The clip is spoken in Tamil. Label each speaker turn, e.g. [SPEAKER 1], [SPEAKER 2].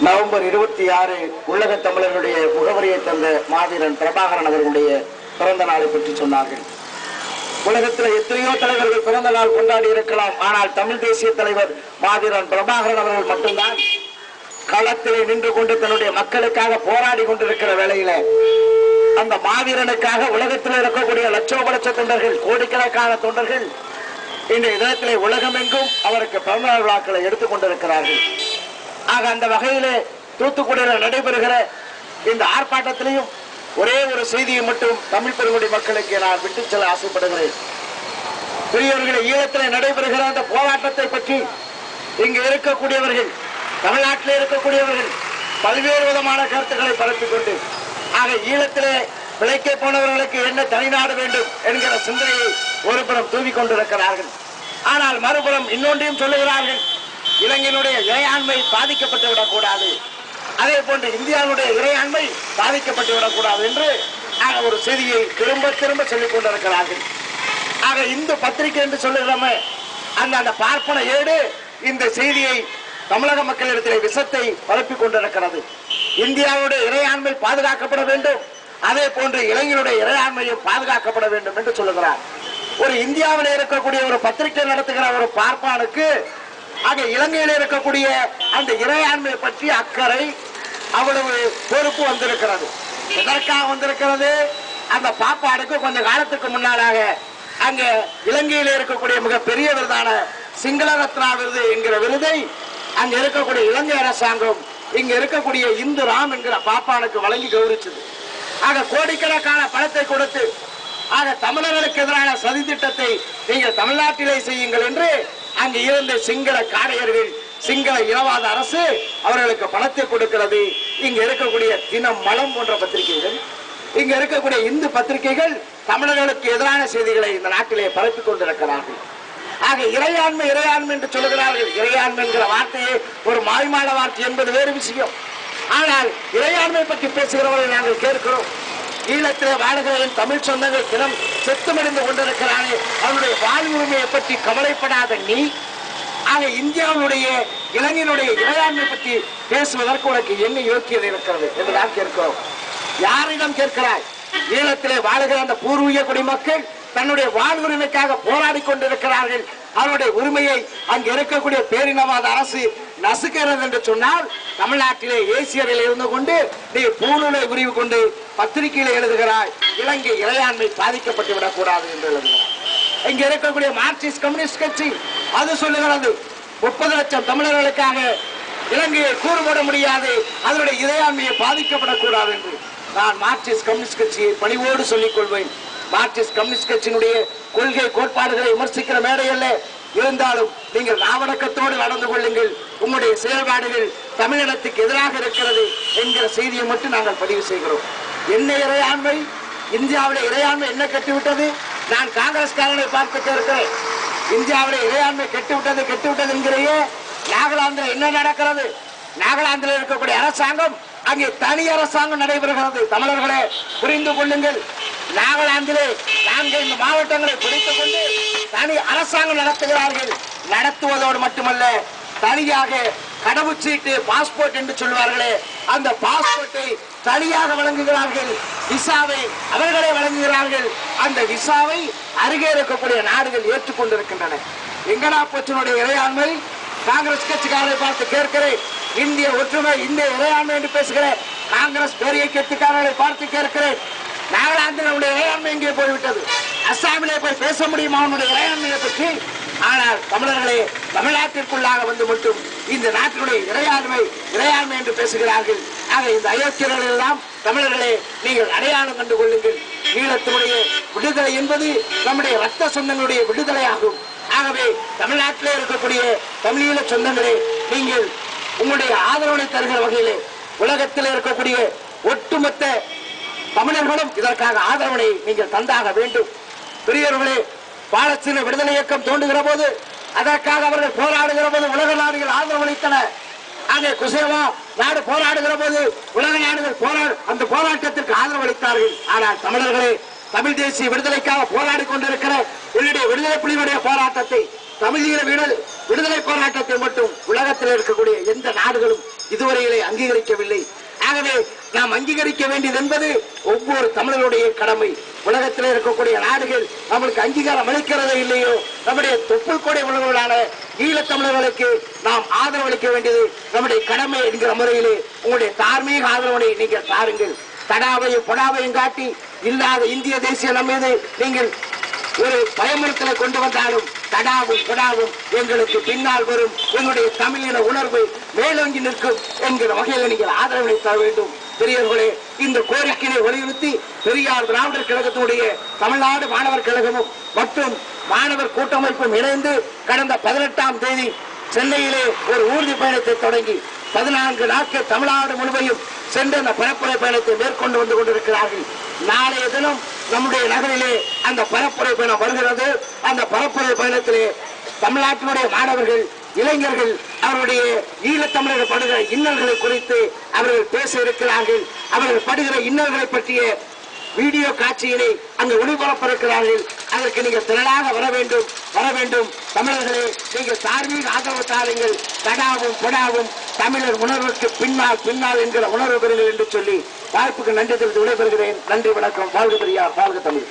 [SPEAKER 1] நவம்பர் இருபத்தி ஆறு உலக தமிழர்களுடைய முகவரியை தந்த மாவீரன் பிரபாகரன் அவர்களுடைய பிறந்த நாளை பற்றி சொன்னார்கள். உலகத்தில் எத்தனையோ தலைவர்கள் பிறந்த நாள் கொண்டாடி இருக்கலாம். ஆனால் தமிழ் தேசிய தலைவர் மாவீரன் பிரபாகரன் அவர்கள் மட்டும்தான் களத்திலே நின்று கொண்டு தன்னுடைய மக்களுக்காக போராடி கொண்டிருக்கிற வேளையில அந்த மாவீரனுக்காக உலகத்தில் இருக்கக்கூடிய லட்சோப லட்ச தொண்டர்கள் கோடிக்கணக்கான தொண்டர்கள் இந்த இடத்திலே உலகமெங்கும் அவருக்கு பிறந்தநாள் விழாக்களை எடுத்துக் கொண்டிருக்கிறார்கள். ஆக அந்த வகையிலே தூத்துக்குடியில் நடைபெறுகிற இந்த ஆர்ப்பாட்டத்திலையும் ஒரே ஒரு செய்தியை மட்டும் தமிழ் பெருங்குடி மக்களுக்கு நான் விட்டு செல்ல ஆசைப்படுகிறேன். பெரியவர்களை ஈழத்தில் நடைபெறுகிற அந்த போராட்டத்தை பற்றி இங்கு இருக்கக்கூடியவர்கள் தமிழ்நாட்டில் இருக்கக்கூடியவர்கள் பல்வேறு விதமான கருத்துக்களை பரப்பிக் கொண்டு ஆக ஈழத்திலே பிழைக்க போனவர்களுக்கு என்ன தனிநாடு வேண்டும் என்கிற சிந்தனையை ஒருபுறம் தூவிக் கொண்டிருக்கிறார்கள். ஆனால் மறுபுறம் இன்னொன்றையும் சொல்லுகிறார்கள். இலங்கையினுடைய இறையாண்மை பாதிக்கப்பட்டு விடக்கூடாது. அதே போன்று இந்தியாவுடைய இறையாண்மை பாதிக்கப்பட்டு விடக்கூடாது என்று ஆக ஒரு செய்தியை திரும்ப திரும்ப சொல்லிக் கொண்டிருக்கிறார்கள். ஆக இந்து பத்திரிகை என்று சொல்லுகிறோமே அந்த அந்த பார்ப்பன ஏடு இந்த செய்தியை தமிழக மக்களிடத்தில் விஷத்தை பரப்பிக் கொண்டிருக்கிறது. இந்தியாவுடைய இறையாண்மை பாதுகாக்கப்பட வேண்டும் அதே போன்று இளைஞருடைய இறையாண்மையும் பாதுகாக்கப்பட வேண்டும் என்று சொல்லுகிறார். ஒரு இந்தியாவில் இருக்கக்கூடிய ஒரு பத்திரிகை நடத்துகிற ஒரு பார்ப்பானுக்கு ஆக இலங்கையில் இருக்கக்கூடிய அந்த இறையாண்மை பற்றி அக்கறை அவ்வளவு பொறுப்பு வந்திருக்கிறது. எதற்காக வந்திருக்கிறது? அந்த பாப்பாடுக்கு கொஞ்ச காலத்துக்கு முன்னாலாக அங்கே இலங்கையில் இருக்கக்கூடிய மிக பெரிய விருதான சிங்கள ரத்னா விருது என்கிற விருதை அங்க இருக்கக்கூடிய இலங்கை அரசாங்கம் இங்க இருக்கக்கூடிய இந்து ராம் என்கிற பாப்பானுக்கு வழங்கி கௌரிச்சது ஆக கோடிக்கணக்கான பணத்தை கொடுத்து ஆக தமிழர்களுக்கு எதிரான சதி திட்டத்தை நீங்கள் தமிழ்நாட்டிலே செய்யுங்கள் என்று அங்கு இருந்த சிங்கள காடையர்கள் சிங்கள இனவாத அரசு அவர்களுக்கு பணத்தை கொடுக்கிறது. இங்க இருக்கக்கூடிய தினம் மலம் போன்ற பத்திரிகைகள் இங்க இருக்கக்கூடிய இந்து பத்திரிகைகள் தமிழர்களுக்கு எதிரான செய்திகளை இந்த நாட்டிலே பரப்பிக் கொண்டிருக்கிறார்கள். ஆக இறையாண்மை இறையாண்மை என்று சொல்லுகிறார்கள் இறையாண்மை என்கிற வார்த்தையே ஒரு மாய்மான வார்த்தை என்பது வேறு விஷயம். ஆனால் இறையாண்மை பற்றி பேசுகிறவர்களை நாங்கள் கேட்கிறோம். ஈழத்திலே வாழுகிற தமிழ் சொந்தங்கள் தினம் செத்துமடைந்து கொண்டிருக்கிறானே. அவனுடைய வாழ்வுரிமையை பற்றி கவலைப்படாத நீ ஆக இந்தியாவுடைய இளைஞனுடைய இறையாண்மை பற்றி பேசுவதற்கு உனக்கு என்ன யோக்கியதை இருக்கிறது என்று நான் கேட்கிறோம். யாரிடம் கேட்கிறாய்? ஈழத்திலே வாழுகிற அந்த பூர்வீக குடிமக்கள் தன்னுடைய வாழ்வுரிமைக்காக போராடி கொண்டிருக்கிறார்கள். அவருடைய உரிமையை அங்கு இருக்கக்கூடிய பேரினவாத அரசு நசுக்கிறது என்று சொன்னால் தமிழ்நாட்டிலே ஏசியரில் இருந்து கொண்டு நீ பூநூலை உரிவு கொண்டு பத்திரிகையில் எழுதுகிறாய். இலங்கை இறையாண்மை பாதிக்கப்பட்டு விடக்கூடாது என்று எழுதுகிறார். இங்க இருக்கக்கூடிய மார்க்சிஸ்ட் கம்யூனிஸ்ட் கட்சி அது சொல்லுகிறது முப்பது லட்சம் தமிழர்களுக்காக இலங்கையை கூறுபட முடியாது அதனுடைய இறையாண்மையை பாதிக்கப்படக்கூடாது என்று நான் மார்க்சிஸ்ட் கம்யூனிஸ்ட் கட்சியை பணிவோடு சொல்லிக் கொள்வேன். மார்க்சிஸ்ட் கம்யூனிஸ்ட் கட்சியினுடைய கொள்கை கோட்பாடுகளை விமர்சிக்கிற மேடையல்ல இருந்தாலும் நீங்கள் நாவடக்கத்தோடு நடந்து கொள்ளுங்கள். உங்களுடைய செயல்பாடுகள் தமிழினத்துக்கு எதிராக இருக்கிறது என்கிற செய்தியை மட்டும் நாங்கள் பதிவு செய்கிறோம். என்ன இறையாண்மை? இந்தியாவில் இறையாண்மை என்ன கட்டிவிட்டது? நான் காங்கிரஸ்காரனை பார்த்து கேட்கிறேன் இந்தியாவுடைய இறையாண்மை கெட்டுவிட்டது கெட்டுவிட்டது என்கிறையே நாகாலாந்தில் என்ன நடக்கிறது? நாகாலாந்தில் இருக்கக்கூடிய அரசாங்கம் அங்கே தனி அரசாங்கம் நடைபெறுகிறது. தமிழர்களே புரிந்து கொள்ளுங்கள். நாகாலாந்திலே நாங்கள் இந்த மாவட்டங்களை பிடித்துக் கொண்டு தனி அரசாங்கம் நடத்துகிறார்கள். நடத்துவதோடு மட்டுமல்ல தனியாக கடவுச்சீட்டு பாஸ்போர்ட் என்று சொல்வார்களே அந்த பாஸ்போர்ட்டை தனியாக வழங்குகிறார்கள். விசாவை அவர்களே வழங்குகிறார்கள். அந்த விசாவை அருகே இருக்கக்கூடிய நாடுகள் ஏற்றுக்கொண்டிருக்கின்றன. எங்கடா போச்சனுடைய இறையாண்மை? காங்கிரஸ் கட்சிக்காரரை பார்த்து கேட்கிறேன். இந்திய ஒற்றுமை இந்திய இறையாண்மை என்று பேசுகிறேன். காங்கிரஸ் பெரிய கட்சிக்காரர்களை பார்த்து கேட்கிறேன். நாகாலாந்து நம்முடைய இறையாண்மை எங்கே போய்விட்டது? அஸ்ஸாமிலே போய் பேச முடியுமா அவனுடைய இறையாண்மையை பற்றி? ஆனால் தமிழர்களே தமிழ்நாட்டிற்குள்ளாக வந்து மட்டும் இந்த நாட்டினுடைய இறையாண்மை இறையாண்மை என்று பேசுகிறார்கள். ஆக இந்த அயோக்கியர்கள் எல்லாம் தமிழர்களே நீங்கள் அடையாளம் கண்டு கொள்ளுங்கள் ஈழத்தினுடைய விடுதலை என்பது நம்முடைய ரத்த சொந்தங்களுடைய விடுதலை ஆகும். ஆகவே தமிழ்நாட்டிலே இருக்கக்கூடிய தமிழீழ சொந்தங்களே நீங்கள் உங்களுடைய ஆதரவனை தருகிற வகையிலே உலகத்தில் இருக்கக்கூடிய ஒட்டுமொத்த தமிழர்களும் இதற்காக ஆதரவனை நீங்கள் தந்தாக வேண்டும். பெரியவர்களே பாலஸ்தீன விடுதலை இயக்கம் தோன்றுகிற போது அதற்காக அவர்கள் போராடுகிற போது உலக நாடுகள் ஆதரவளித்தன. அங்கே குசேவா நாடு போராடுகிற போது உலக நாடுகள் போராடு அந்த போராட்டத்திற்கு ஆதரவு அளித்தார்கள். ஆனால் தமிழர்களே தமிழ் தேசிய விடுதலைக்காக போராடி கொண்டிருக்கிற என்னுடைய விடுதலை புலிகளுடைய போராட்டத்தை தமிழீழ விடுதலை விடுதலை போராட்டத்தை மட்டும் உலகத்தில் இருக்கக்கூடிய எந்த நாடுகளும் இதுவரையிலே அங்கீகரிக்கவில்லை. ஆகவே நாம் அங்கீகரிக்க வேண்டியது என்பது ஒவ்வொரு தமிழருடைய கடமை. உலகத்தில் இருக்கக்கூடிய நாடுகள் நம்மளுக்கு அங்கீகாரம் அளிக்கிறதே இல்லையோ நம்முடைய தொப்புள் கொடை உணர்வுகளான ஈழத்தமிழர்களுக்கு நாம் ஆதரவளிக்க வேண்டியது நம்முடைய கடமை என்கிற முறையிலே உங்களுடைய தார்மீக ஆதரவனை நீங்கள் தாருங்கள் தடாவையும் பொடாவையும் காட்டி இல்லாத இந்திய தேசியம் மீது நீங்கள் ஒரு பயமுறுத்தலை கொண்டு வந்தாலும் தடாவும் புடாவும் எங்களுக்கு பின்னால் வரும். எங்களுடைய தமிழின உணர்வு மேலோங்கி நிற்கும் என்கிற வகையில் நீங்கள் ஆதரவளித்த வேண்டும். பெரியவர்களே இந்த கோரிக்கையை வலியுறுத்தி பெரியார் திராவிடர் கழகத்தினுடைய தமிழ்நாடு மாணவர் கழகமும் மற்றும் மாணவர் கூட்டமைப்பும் இணைந்து கடந்த பதினெட்டாம் தேதி சென்னையிலே ஒரு ஊர்தி பயணத்தை தொடங்கி பதினான்கு நாட்கள் தமிழ்நாடு முழுமையும் சென்று அந்த பரப்புரை பயணத்தை மேற்கொண்டு வந்து கொண்டிருக்கிறார்கள். நாளைய தினம் நம்முடைய நகரிலே அந்த பரப்புரை பயணம் வருகிறது. அந்த பரப்புரை பயணத்திலே தமிழ்நாட்டினுடைய மாணவர்கள் இளைஞர்கள் அவருடைய ஈழத்தமிழர்கள் படுகிற இன்னல்களை குறித்து அவர்கள் பேச இருக்கிறார்கள் அவர்கள் படுகிற இன்னல்களை பற்றிய வீடியோ காட்சியினை அங்கு ஒளிபரப்ப இருக்கிறார்கள் அதற்கு நீங்கள் திரளாக வர வேண்டும் வர வேண்டும். தமிழர்களே நீங்கள் தார்மீக ஆதரவு தாருங்கள். தடாவும் கொடாவும் தமிழர் உணர்வுக்கு பின்னால் பின்னால் என்கிற உணர்வு பெறுங்கள் என்று சொல்லி வாய்ப்புக்கு நன்றி தெரிவித்து விடைபெறுகிறேன். நன்றி வணக்கம். வாழ்க பெரியார் வாழ்க தமிழ்.